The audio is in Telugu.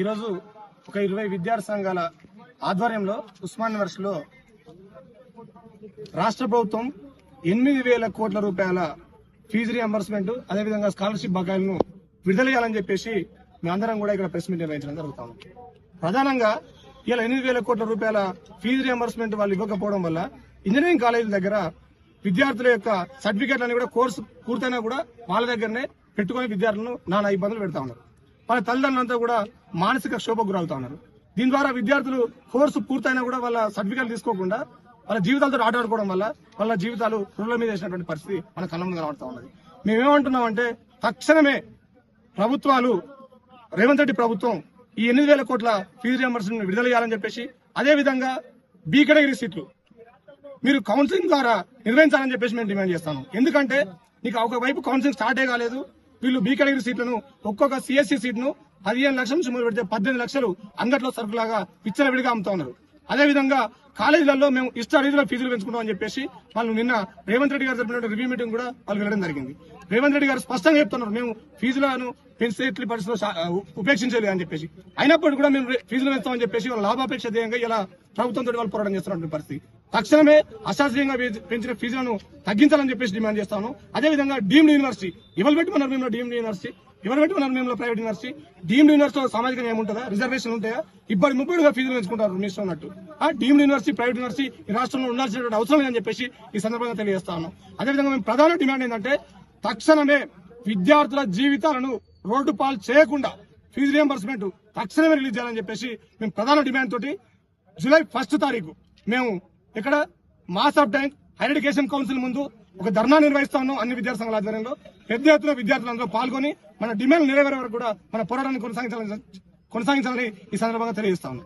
ఈరోజు ఒక ఇరవై విద్యార్థి సంఘాల ఆధ్వర్యంలో ఉస్మాన్ యూనివర్సిటీలో రాష్ట్ర ప్రభుత్వం ఎనిమిది వేల కోట్ల రూపాయల ఫీజు రియంబర్స్మెంట్ అదేవిధంగా స్కాలర్షిప్ బకాయిలను విడుదల చేయాలని చెప్పేసి మేమందరం కూడా ఇక్కడ ప్రెస్ మీట్ నిర్వహించడం జరుగుతాము ప్రధానంగా ఇలా ఎనిమిది వేల కోట్ల రూపాయల ఫీజు రియంబర్స్మెంట్ వాళ్ళు ఇవ్వకపోవడం వల్ల ఇంజనీరింగ్ కాలేజీల దగ్గర విద్యార్థుల యొక్క సర్టిఫికేట్లని కూడా కోర్సు పూర్తయినా కూడా వాళ్ళ దగ్గరనే పెట్టుకుని విద్యార్థులను నానా ఇబ్బందులు పెడతా ఉన్నారు. వాళ్ళ తల్లిదండ్రులంతా కూడా మానసిక క్షోభకు గురవుతా ఉన్నారు. దీని ద్వారా విద్యార్థులు కోర్సు పూర్తయినా కూడా వాళ్ళ సర్టిఫికేట్ తీసుకోకుండా వాళ్ళ జీవితాలతో ఆటాడుకోవడం వల్ల వాళ్ళ జీవితాలు పురుగుల మీద వేసినటువంటి పరిస్థితి మన కళ్ళ ముందు కనబడతా ఉన్నది. మేమేమంటున్నామంటే తక్షణమే ప్రభుత్వాలు రేవంత్ రెడ్డి ప్రభుత్వం ఈ ఎనిమిది వేల కోట్ల ఫీజు రియంబర్స్మెంట్ విడుదల చేయాలని చెప్పేసి అదే విధంగా కేటగిరీ సీట్లు మీరు కౌన్సిలింగ్ ద్వారా నిర్వహించాలని చెప్పేసి మేము డిమాండ్ చేస్తాను. ఎందుకంటే నీకు ఒక వైపు కౌన్సిలింగ్ స్టార్టే కాలేదు వీళ్ళు బీ కేటగిరీ సీట్లను ఒక్కొక్క సిఎస్సి సీట్ను పదిహేను లక్షల నుంచి మొదలు పెడితే పద్దెనిమిది లక్షలు అంగట్లో సరుకులాగా విచ్చలవిడిగా అమ్ముతా ఉన్నారు. అదేవిధంగా కాలేజీలలో మేము ఇష్ట రీతిలో ఫీజులు పెంచుకుంటాం అని చెప్పేసి వాళ్ళు నిన్న రేవంత్ రెడ్డి గారు జరిపిన రివ్యూ మీటింగ్ కూడా వాళ్ళు వెళ్ళడం జరిగింది. రేవంత్ రెడ్డి గారు స్పష్టంగా చెప్తున్నారు మేము ఫీజులను పెంచితే పరిస్థితులు ఉపేక్షించలేదు అని చెప్పేసి. అయినప్పటికీ కూడా మేము ఫీజులు పెంచుతామని చెప్పేసి వాళ్ళ లాభాపేక్ష ధ్యేయంగా ఇలా ప్రభుత్వంతో వాళ్ళు పోరాటం చేస్తున్నటువంటి పరిస్థితి. తక్షణమే అశాస్త్రీయంగా పెంచిన ఫీజులను తగ్గించాలని చెప్పేసి డిమాండ్ చేస్తాను. అదేవిధంగా డీమ్డ్ యూనివర్సిటీ ఎవరు మన మేము డీమ్డ్ యూనివర్సిటీ ఎవరు మన మేము ప్రైవేట్ యూనివర్సిటీ డీమ్డ్ యూనివర్సిటీ సామాజిక న్యాయం ఉంటుందా? రిజర్వేషన్ ఉంటాయా? ఇబ్బంది ముప్పై ఫీజులు పెంచుకుంటారు మీ ఇష్టం ఉన్నట్టు. ఆ డీమ్డ్ యూనివర్సిటీ ప్రైవేట్ యూనివర్సిటీ ఈ రాష్ట్రంలో ఉండాల్సినటువంటి అవసరం లేదని చెప్పేసి ఈ సందర్భంగా తెలియజేస్తాను. అదేవిధంగా మేము ప్రధాన డిమాండ్ ఏంటంటే తక్షణమే విద్యార్థుల జీవితాలను రోడ్డు పాలు చేయకుండా ఫీజు రియంబర్స్మెంట్ తక్షణమే రిలీజ్ చేయాలని చెప్పేసి మేము ప్రధాన డిమాండ్ తోటి జూలై ఫస్ట్ తారీఖు మేము ఇక్కడ మాస్ ఆఫ్ టైం హైర్ ఎడ్యుకేషన్ కౌన్సిల్ ముందు ఒక ధర్నా నిర్వహిస్తా ఉన్నాం అన్ని విద్యార్థి సంఘాల ఆధ్వర్యంలో. పెద్ద ఎత్తున విద్యార్థులందరూ పాల్గొని మన డిమాండ్ నెరవేరే వరకు కూడా మన పోరాటాన్ని కొనసాగించాలని కొనసాగించాలని ఈ సందర్భంగా తెలియజేస్తా ఉన్నాం.